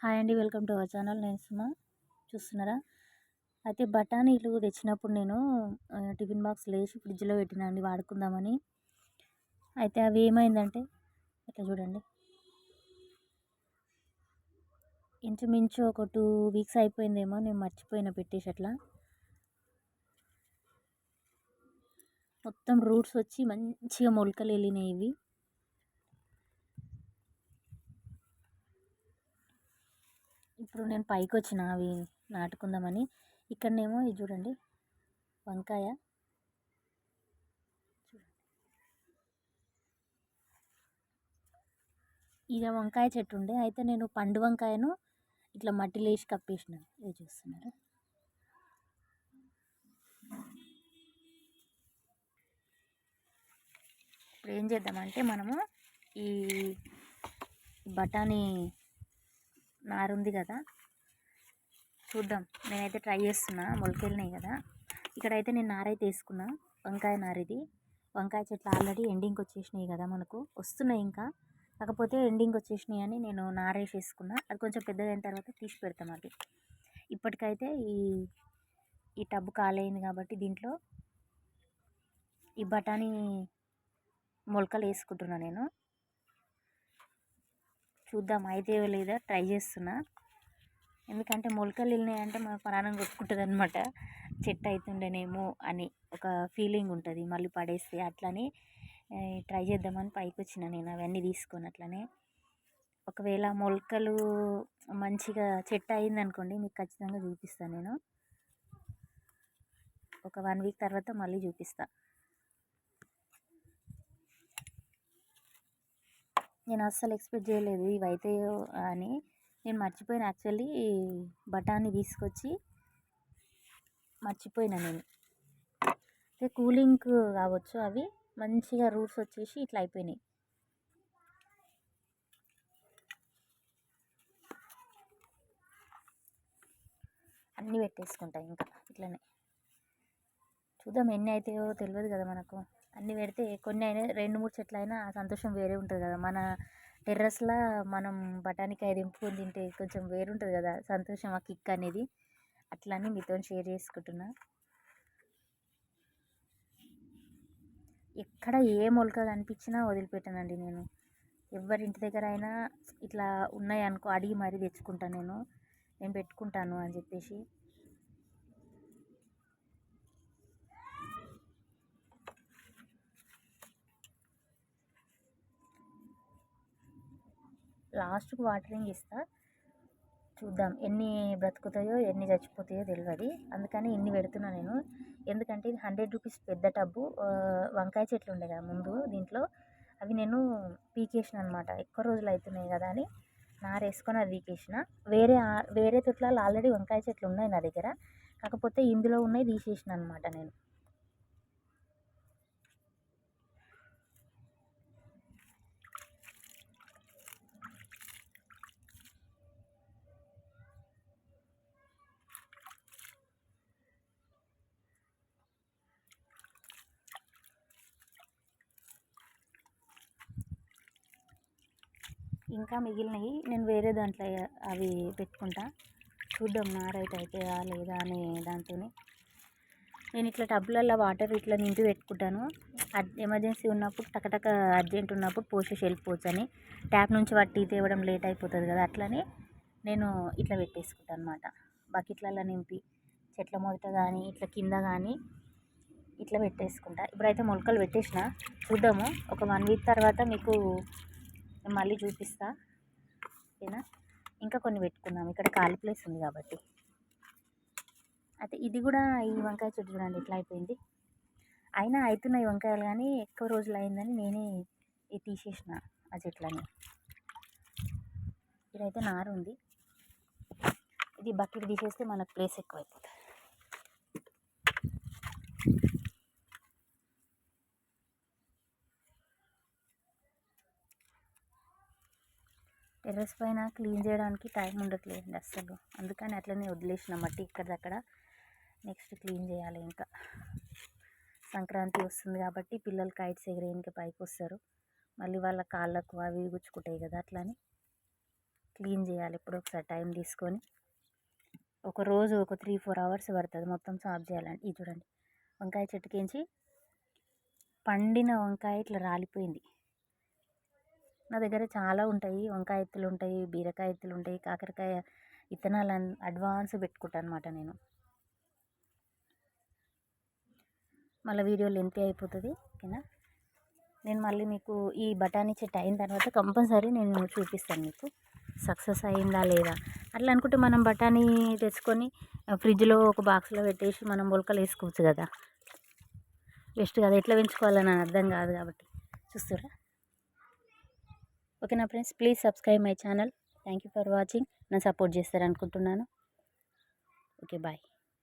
Hi అండి welcome to our channel. నేను సుమా. చూస్తున్నారా? అయితే బఠానీలు తెచ్చినప్పుడు నేను టిఫిన్ బాక్స్ లేచి ఫ్రిడ్జ్లో పెట్టినా అండి వాడుకుందామని. అయితే అవి ఏమైందంటే ఇట్లా చూడండి. ఇంచుమించు ఒక టూ వీక్స్ అయిపోయిందేమో నేను మర్చిపోయిన పెట్టేసి అట్లా. మొత్తం రూట్స్ వచ్చి మంచిగా మొలకలు వెళ్ళినాయి ఇవి. ఇప్పుడు నేను పైకి వచ్చిన అవి నాటుకుందామని. ఇక్కడనేమో ఇది చూడండి. వంకాయ. ఇది వంకాయ చెట్టు ఉండే. అయితే నేను పండు వంకాయను ఇట్లా మట్టిలో వేసి కప్పేసినాను ఇది చూస్తున్నారు. ఇప్పుడు ఏం చేద్దామంటే మనము ఈ బఠానీ నారుంది కదా. చూద్దాం. నేనైతే ట్రై చేస్తున్నా. మొలకెళ్ళినాయి కదా. ఇక్కడైతే నేను నారైతే వేసుకున్నా. వంకాయ నారు ఇది వంకాయ చెట్లు ఆల్రెడీ ఎండింగ్కి వచ్చేసినాయి కదా మనకు. వస్తున్నాయి ఇంకా. కాకపోతే ఎండింగ్ వచ్చేసినాయి అని నేను నారేసేసుకున్నా అది కొంచెం పెద్దగా అయిన తర్వాత తీసి పెడతాం అది. ఇప్పటికైతే ఈ ఈ టబ్బు కాలేయింది కాబట్టి దీంట్లో ఈ బఠానీ మొలకలు వేసుకుంటున్నా నేను. చూద్దాం. అయితే లేదా? ట్రై చేస్తున్నా. ఎందుకంటే మొలకలు వెళ్ళినాయంటే మన ప్రాణం కొట్టుకుంటుంది అనమాట చెట్టు అవుతుండేనేమో అని ఒక ఫీలింగ్ ఉంటుంది. మళ్ళీ పడేస్తే అట్లని ట్రై చేద్దామని పైకి వచ్చిన నేను అవన్నీ తీసుకొని అట్లనే. ఒకవేళ మొలకలు మంచిగా చెట్టు అయింది అనుకోండి మీకు ఖచ్చితంగా చూపిస్తాను నేను. ఒక వన్ వీక్ తర్వాత మళ్ళీ చూపిస్తాను నేను అస్సలు ఎక్స్పెక్ట్ చేయలేదు ఇవి అవుతాయో అని. నేను మర్చిపోయిన యాక్చువల్లీ బఠానీ తీసుకొచ్చి మర్చిపోయినా నేను. అయితే కూలింగ్ కావచ్చు అవి మంచిగా రూట్స్ వచ్చేసి ఇట్లా అయిపోయినాయి. అన్నీ పెట్టేసుకుంటాయి ఇంకా ఇట్లనే. చూద్దాం ఎన్ని అవుతాయో తెలియదు కదా మనకు. అన్నీ పెడితే కొన్ని అయినా రెండు మూడు చెట్లు అయినా ఆ సంతోషం వేరే ఉంటుంది కదా. మన టెర్రస్లో మనం బఠానీకాయ దింపుకొని తింటే కొంచెం వేరు ఉంటుంది కదా సంతోషం ఆ కిక్ అనేది. అట్లని మీతో షేర్ చేసుకుంటున్నా. ఎక్కడ ఏ మొలక కనిపించినా వదిలిపెట్టానండి నేను. ఎవరి ఇంటి దగ్గర అయినా ఇట్లా ఉన్నాయనుకో అడిగి మరీ తెచ్చుకుంటాను నేను. నేను పెట్టుకుంటాను అని చెప్పేసి. లాస్ట్కి వాటరింగ్ ఇస్తా. చూద్దాం ఎన్ని బ్రతుకుతాయో ఎన్ని చచ్చిపోతాయో తెలియదు అందుకని ఇన్ని పెడుతున్నా నేను. ఎందుకంటే ఇది హండ్రెడ్ రూపీస్ పెద్ద టబ్బు. వంకాయ చెట్లు ఉండే కదా ముందు దీంట్లో. అవి నేను పీకేసిన అనమాట ఎక్కువ రోజులు అవుతున్నాయి కదా అని నారేసుకొని అది పీకేసిన. వేరే వేరే తొట్లలో ఆల్రెడీ వంకాయ చెట్లు ఉన్నాయి నా దగ్గర. కాకపోతే ఇందులో ఉన్నాయి తీసేసిన అనమాట నేను. ఇంకా మిగిలినవి నేను వేరే దాంట్లో అవి పెట్టుకుంటా. చూద్దాం నారైతే అవుతాయా లేదా అనే దాంతో నేను ఇట్లా టబ్లల్లో వాటర్ ఇట్లా నింపి పెట్టుకుంటాను. ఎమర్జెన్సీ ఉన్నప్పుడు టకటక అర్జెంట్ ఉన్నప్పుడు పోసేసి వెళ్ళిపోవచ్చు అని. ట్యాప్ నుంచి పట్టి తేవడం లేట్ అయిపోతుంది కదా అట్లనే నేను ఇట్లా పెట్టేసుకుంటాను అనమాట బకెట్లలో నింపి చెట్ల మొదట కానీ ఇట్లా కింద కానీ ఇట్లా పెట్టేసుకుంటా. ఇప్పుడైతే మొలకలు పెట్టేసిన. చూద్దాము. ఒక వన్ వీక్ తర్వాత మీకు మళ్ళీ చూపిస్తా. ఓకేనా? ఇంకా కొన్ని పెట్టుకుందాం. ఇక్కడ ఖాళీ ప్లేస్ ఉంది కాబట్టి. అయితే ఇది కూడా ఈ వంకాయ చెట్టు చూడండి ఎట్లా అయిపోయింది. అయినా అవుతున్నాయి వంకాయలు కానీ ఎక్కువ రోజులు అయిందని నేనే ఇది తీసేసిన ఆ చెట్లని. ఇదైతే నారు ఉంది. ఇది బకెట్ తీసేస్తే మనకు ప్లేస్ ఎక్కువ టెర్రస్ పైన క్లీన్ చేయడానికి టైం ఉండట్లేదండి అస్సలు. అందుకని అట్లనే వదిలేసిన మట్టి ఇక్కడక్కడ నెక్స్ట్ క్లీన్ చేయాలి ఇంకా. సంక్రాంతి వస్తుంది కాబట్టి పిల్లలు కైట్స్ ఎగిరేయడానికి పైకి వస్తారు. మళ్ళీ వాళ్ళ కాళ్ళకు అవి గుచ్చుకుంటాయి కదా అట్లని క్లీన్ చేయాలి ఎప్పుడో ఒకసారి టైం తీసుకొని. ఒక రోజు ఒక త్రీ ఫోర్ అవర్స్ పడుతుంది మొత్తం సాఫ్ చేయాలంటే. ఇది చూడండి వంకాయ చెట్టుకించి పండిన వంకాయ ఇట్లా రాలిపోయింది. నా దగ్గర చాలా ఉంటాయి. వంకాయ ఎత్తులు ఉంటాయి బీరకాయ ఎత్తులు ఉంటాయి కాకరకాయ విత్తనాలు అడ్వాన్స్ పెట్టుకుంటాను అనమాట నేను. మళ్ళీ వీడియో లెంతీ అయిపోతుంది. ఓకేనా? నేను మళ్ళీ మీకు ఈ బఠానీ చెట్టు అయిన తర్వాత కంపల్సరీ నేను చూపిస్తాను మీకు. సక్సెస్ అయిందా లేదా? అట్లా అనుకుంటే మనం బఠానీ తెచ్చుకొని ఫ్రిడ్జ్లో ఒక బాక్స్లో పెట్టేసి మనం మొలకలు వేసుకోవచ్చు కదా? బెస్ట్ కదా? ఎట్లా పెంచుకోవాలని అర్థం కాదు కాబట్టి. చూస్తురా ఓకేనా friends? Please subscribe my channel. Thank you for watching. నన్ను సపోర్ట్ చేస్తారనుకుంటున్నాను. Okay bye.